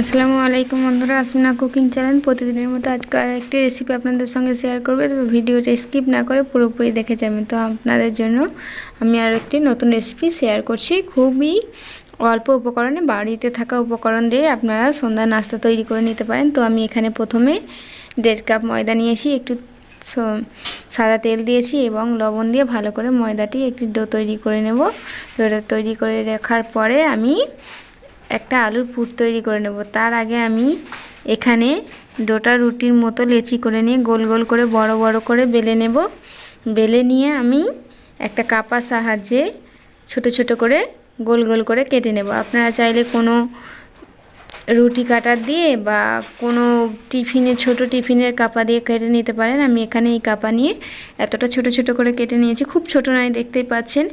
আসসালামু আলাইকুম বন্ধুরা, আসমিনা কুকিং চ্যানেল। প্রতিদিনের মতো আজকে আর একটি রেসিপি আপনাদের সঙ্গে শেয়ার করবে। তবে ভিডিওটা স্কিপ না করে পুরোপুরি দেখে যাবেন। তো আপনাদের জন্য আমি আর একটি নতুন রেসিপি শেয়ার করছি। খুবই অল্প উপকরণে, বাড়িতে থাকা উপকরণ দিয়ে আপনারা সন্ধ্যা নাস্তা তৈরি করে নিতে পারেন। তো আমি এখানে প্রথমে দেড় কাপ ময়দা নিয়েছি, একটু সাদা তেল দিয়েছি এবং লবণ দিয়ে ভালো করে ময়দাটি একটি ডো তৈরি করে নেব। ডোটা তৈরি করে রাখার পরে আমি একটা আলুর পুর তৈরি করে নেব। তার আগে আমি এখানে ডোটা রুটির মতো লেচি করে নিয়ে গোল গোল করে বড় বড় করে বেলে নেব। বেলে নিয়ে আমি একটা কাপার সাহায্যে ছোট ছোট করে গোল গোল করে কেটে নেব। আপনারা চাইলে কোনো রুটি কাটার দিয়ে বা কোনো টিফিনে, ছোট টিফিনের কাপা দিয়ে কেটে নিতে পারেন। আমি এখানে এই কাপা নিয়ে এতটা ছোট ছোট করে কেটে নিয়েছি। খুব ছোট নয়, দেখতেই পাচ্ছেন।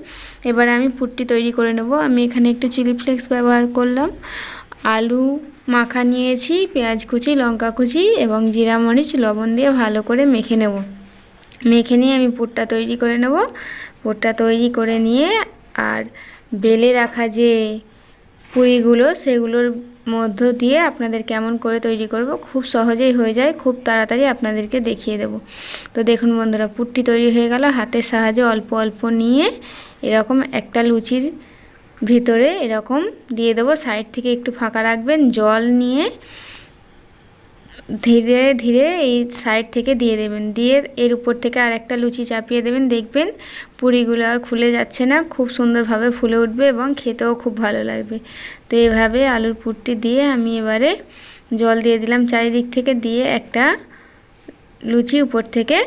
এবার আমি পুটটি তৈরি করে নেব। আমি এখানে একটু চিলি ফ্লেক্স ব্যবহার করলাম। আলু মাখা নিয়েছি, পেঁয়াজ কুচি, লঙ্কা কুচি এবং জিরা মরিচ, লবণ দিয়ে ভালো করে মেখে নেব। মেখে নিয়ে আমি পুরটা তৈরি করে নেব। পুরটা তৈরি করে নিয়ে আর বেলে রাখা যে পুরিগুলো সেগুলোর মধ্য দিয়ে আপনাদের কেমন করে তৈরি করব, খুব সহজেই হয়ে যায়, খুব তাড়াতাড়ি আপনাদেরকে দেখিয়ে দেব। তো দেখুন বন্ধুরা পুটটি তৈরি হয়ে গেল, হাতের সাহায্যে অল্প অল্প নিয়ে এরকম একটা লুচির ভিতরে এরকম দিয়ে দেবো, সাইড থেকে একটু ফাঁকা রাখবেন, জল নিয়ে ধীরে ধীরে এই সাইড থেকে দিয়ে দেবেন। দিয়ে এর উপর থেকে আর একটা লুচি চাপিয়ে দেবেন। দেখবেন পুরিগুলো আর খুলে যাচ্ছে না। খুব সুন্দরভাবে ফুলে উঠবে এবং খেতেও খুব ভালো লাগবে। তো এভাবে আলুর পুরটি দিয়ে আমি এবারে জল দিয়ে দিলাম চারিদিক থেকে। দিয়ে একটা লুচি উপর থেকে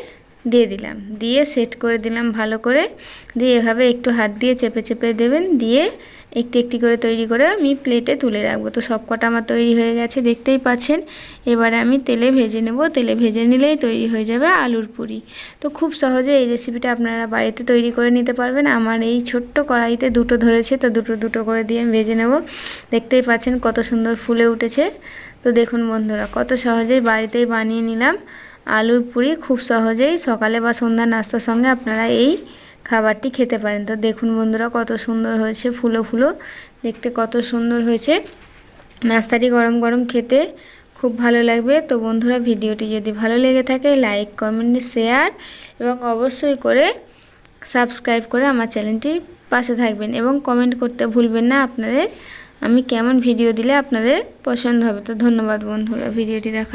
দিয়ে দিলাম। দিয়ে সেট করে দিলাম ভালো করে। দিয়ে এভাবে একটু হাত দিয়ে চেপে চেপে দেবেন। দিয়ে একটি একটি করে তৈরি করে আমি প্লেটে তুলে রাখব। তো সব কটা আমার তৈরি হয়ে গেছে, দেখতেই পাচ্ছেন। এবারে আমি তেলে ভেজে নেব। তেলে ভেজে নিলেই তৈরি হয়ে যাবে আলুর পুরি। তো খুব সহজে এই রেসিপিটা আপনারা বাড়িতে তৈরি করে নিতে পারবেন। আমার এই ছোট্ট কড়াইতে দুটো ধরেছে, তো দুটো দুটো করে দিয়ে আমি ভেজে নেব। দেখতেই পাচ্ছেন কত সুন্দর ফুলে উঠেছে। তো দেখুন বন্ধুরা, কত সহজেই বাড়িতেই বানিয়ে নিলাম। আলুর পুরি খুব সহজেই সকালে বা সন্ধ্যা নাস্তার সঙ্গে আপনারা এই খাবারটি খেতে পারেন। তো দেখুন বন্ধুরা, কত সুন্দর হয়েছে ফুলো ফুলো। দেখতে কত সুন্দর হয়েছে। নাস্তাটি গরম গরম খেতে খুব ভালো লাগবে। তো বন্ধুরা, ভিডিওটি যদি ভালো লেগে থাকে, লাইক, কমেন্ট, শেয়ার এবং অবশ্যই করে সাবস্ক্রাইব করে আমার চ্যানেলটির পাশে থাকবেন এবং কমেন্ট করতে ভুলবেন না আপনাদের। আমি কেমন ভিডিও দিলে আপনাদের পছন্দ হবে। তো ধন্যবাদ বন্ধুরা, ভিডিওটি দেখা